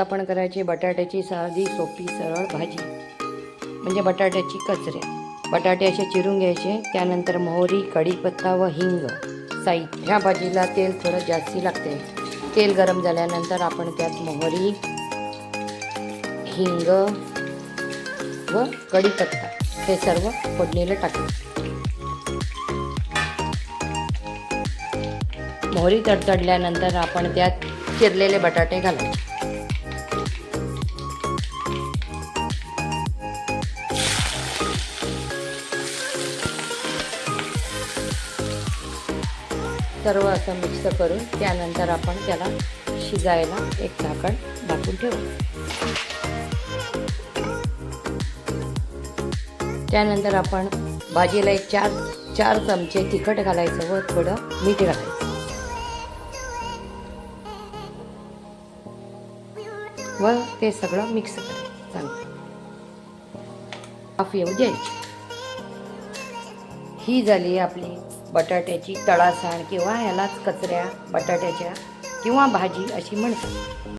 आपण करायची बटाट्याची साधी सोपी सरळ भाजी. म्हणजे बटाट्याची कचरे. बटाटे असे चिरून घ्यायचे त्यानंतर मोहरी कढीपत्ता व हिंग. साहित्य. ह्या भाजीला तेल थोडं जास्ती लागते. तेल गरम झाल्यानंतर आपण त्यात मोहरी हिंग व कढीपत्ता हे सर्व फोडणीला टाकू. मोहरी तडतडल्यानंतर आपण त्यात चिरलेले बटाटे घालायचे. सर्व असं मिक्स करून त्यानंतर आपण त्याला शिजायला एक झाकण टाकून ठेवू. त्यानंतर आपण भाजीला एक चार चार चमचे तिखट घालायचं व थोडं मीठ घालायचं. व ते सगळं मिक्स करायचं चांगलं. येऊ द्यायची. ही झाली आपली बटाट्याची तळासाण किंवा ह्यालाच कचऱ्या बटाट्याच्या किंवा भाजी अशी म्हणतात.